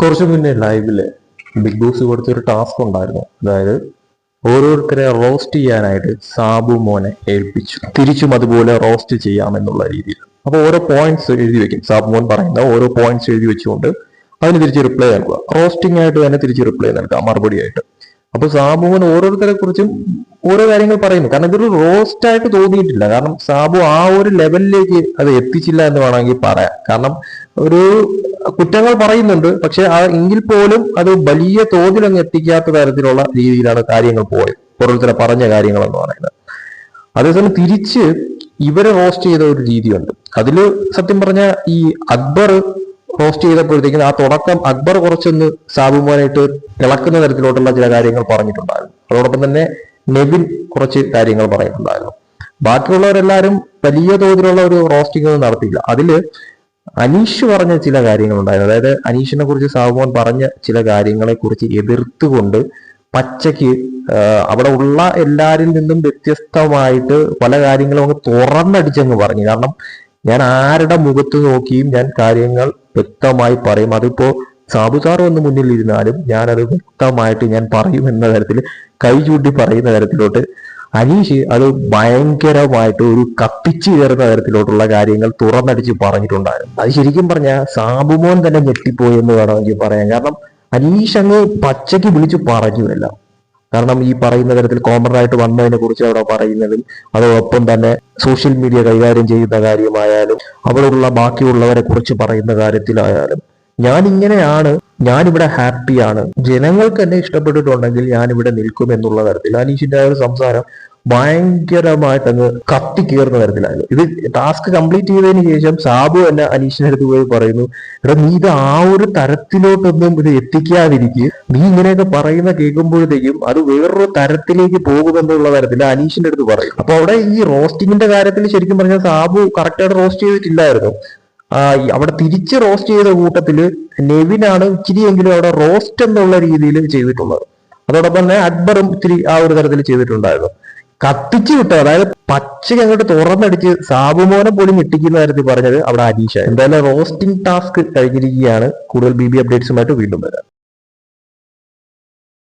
കുറച്ചു മുന്നേ ലൈവിൽ ബിഗ് ബോസ് കൊടുത്തൊരു ടാസ്ക് ഉണ്ടായിരുന്നു. അതായത് ഓരോരുത്തരെ റോസ്റ്റ് ചെയ്യാനായിട്ട് സാബു മോനെ ഏൽപ്പിച്ചു. തിരിച്ചും അതുപോലെ റോസ്റ്റ് ചെയ്യാമെന്നുള്ള രീതിയിൽ. അപ്പൊ ഓരോ പോയിന്റ്സ് എഴുതി വെക്കും. സാബു മോൻ പറയുന്ന ഓരോ പോയിന്റ്സ് എഴുതി വെച്ചുകൊണ്ട് അതിന് തിരിച്ച് റിപ്ലൈ നൽകുക. റോസ്റ്റിംഗ് ആയിട്ട് തന്നെ തിരിച്ച് റിപ്ലൈ നൽകുക മറുപടി ആയിട്ട്. അപ്പൊ സാബു മോൻ ഓരോരുത്തരെ കുറിച്ചും ഓരോ കാര്യങ്ങൾ പറയുന്നു. കാരണം ഇതൊരു റോസ്റ്റ് ആയിട്ട് തോന്നിയിട്ടില്ല. കാരണം സാബു ആ ഒരു ലെവലിലേക്ക് അത് എത്തിച്ചില്ല എന്ന് വേണമെങ്കിൽ പറയാം. കാരണം ഒരു കുറ്റങ്ങൾ പറയുന്നുണ്ട് പക്ഷെ ആ എങ്കിൽ പോലും അത് വലിയ തോതിൽ അങ്ങ് എത്തിക്കാത്ത തരത്തിലുള്ള രീതിയിലാണ് കാര്യങ്ങൾ പോയത്. ഓരോരുത്തരെ പറഞ്ഞ കാര്യങ്ങൾ എന്ന് പറയുന്നത്. അതേസമയം തിരിച്ച് ഇവരെ റോസ്റ്റ് ചെയ്ത ഒരു രീതിയുണ്ട്. അതിൽ സത്യം പറഞ്ഞ ഈ അക്ബർ റോസ്റ്റ് ചെയ്തപ്പോഴത്തേക്കും ആ തുടക്കം അക്ബർ കുറച്ചൊന്ന് സാബുമാനായിട്ട് ഇളക്കുന്ന തരത്തിലോട്ടുള്ള ചില കാര്യങ്ങൾ പറഞ്ഞിട്ടുണ്ടായിരുന്നു. അതോടൊപ്പം തന്നെ നെവിൻ കുറച്ച് കാര്യങ്ങൾ പറഞ്ഞിട്ടുണ്ടായിരുന്നു ബാക്കിയുള്ളവരെല്ലാരും വലിയ തോതിലുള്ള ഒരു റോസ്റ്റിംഗ് ഒന്നും നടത്തിയില്ല. അതിൽ അനീഷ് പറഞ്ഞ ചില കാര്യങ്ങളുണ്ടായിരുന്നു. അതായത് അനീഷിനെ കുറിച്ച് സാബുമോൻ പറഞ്ഞ ചില കാര്യങ്ങളെ കുറിച്ച് എതിർത്തുകൊണ്ട് പച്ചയ്ക്ക് അവിടെ ഉള്ള എല്ലാരിൽ നിന്നും വ്യത്യസ്തമായിട്ട് പല കാര്യങ്ങളും അങ്ങ് തുറന്നടിച്ചങ്ങ് പറഞ്ഞു. കാരണം ഞാൻ ആരുടെ മുഖത്ത് നോക്കിയും ഞാൻ കാര്യങ്ങൾ വ്യക്തമായി പറയും. അതിപ്പോ സാബു സാർ വന്ന് മുന്നിൽ ഇരുന്നാലും ഞാനത് വ്യക്തമായിട്ട് ഞാൻ പറയും എന്ന തരത്തിൽ കൈ ചൂണ്ടി പറയുന്ന തരത്തിലോട്ട് അനീഷ് അത് ഭയങ്കരമായിട്ട് ഒരു കത്തിച്ചു കയറുന്ന തരത്തിലോട്ടുള്ള കാര്യങ്ങൾ തുറന്നടിച്ച് പറഞ്ഞിട്ടുണ്ടായിരുന്നു. അത് ശരിക്കും പറഞ്ഞ സാബുമോൻ തന്നെ ഞെട്ടിപ്പോയി എന്ന് വേണമെങ്കിൽ പറയാം. കാരണം അനീഷ് അങ്ങ് പച്ചയ്ക്ക് വിളിച്ചു പറഞ്ഞു എല്ലാം കാരണം ഈ പറയുന്ന തരത്തിൽ കോമൺ ആയിട്ട് വന്നതിനെ കുറിച്ച് അവിടെ പറയുന്നതും അതോടൊപ്പം തന്നെ സോഷ്യൽ മീഡിയ കൈകാര്യം ചെയ്യുന്ന കാര്യമായാലും അവിടെയുള്ള ബാക്കിയുള്ളവരെ കുറിച്ച് പറയുന്ന കാര്യത്തിലായാലും ഞാൻ ഇങ്ങനെയാണ് ഞാനിവിടെ ഹാപ്പിയാണ് ജനങ്ങൾക്ക് എന്നെ ഇഷ്ടപ്പെട്ടിട്ടുണ്ടെങ്കിൽ ഞാൻ ഇവിടെ നിൽക്കും എന്നുള്ള തരത്തിൽ അനീഷിന്റെ ഒരു സംസാരം ഭയങ്കരമായിട്ട് അങ്ങ് കത്തി കീർന്ന തരത്തിലായിരുന്നു. ഇത് ടാസ്ക് കംപ്ലീറ്റ് ചെയ്തതിന് ശേഷം സാബു എന്നെ അനീഷിന്റെ അടുത്ത് പോയി പറയുന്നു എടാ നീ ഇത് ആ ഒരു തരത്തിലോട്ടൊന്നും ഇത് എത്തിക്കാതിരിക്കുക നീ ഇങ്ങനെയൊക്കെ പറയുന്ന കേൾക്കുമ്പോഴത്തേക്കും അത് വേറൊരു തരത്തിലേക്ക് പോകുമെന്നുള്ള തരത്തിൽ അനീഷിന്റെ അടുത്ത് പറയും. അപ്പൊ അവിടെ ഈ റോസ്റ്റിങ്ങിന്റെ കാര്യത്തിൽ ശരിക്കും പറഞ്ഞാൽ സാബു കറക്റ്റായിട്ട് റോസ്റ്റ് ചെയ്തിട്ടില്ലായിരുന്നു. അവിടെ തിരിച്ച് റോസ്റ്റ് ചെയ്ത കൂട്ടത്തിൽ നെവിനാണ് ഇച്ചിരിയെങ്കിലും അവിടെ റോസ്റ്റ് എന്നുള്ള രീതിയിൽ ചെയ്തിട്ടുള്ളത്. അതോടൊപ്പം തന്നെ അക്ബറും ഇത്തിരി ആ ഒരു തരത്തിൽ ചെയ്തിട്ടുണ്ടായിരുന്നു. കത്തിച്ചു വിട്ട അതായത് പച്ചയ്ക്ക് അങ്ങോട്ട് തുറന്നടിച്ച് സാബുമോനെ പോലും ഞെട്ടിക്കുന്ന തരത്തിൽ പറഞ്ഞത് അവിടെ അനീഷ എന്തായാലും റോസ്റ്റിംഗ് ടാസ്ക് കഴിഞ്ഞിരിക്കുകയാണ്. കൂടുതൽ ബി ബി അപ്ഡേറ്റ്സുമായിട്ട് വീണ്ടും വരാം.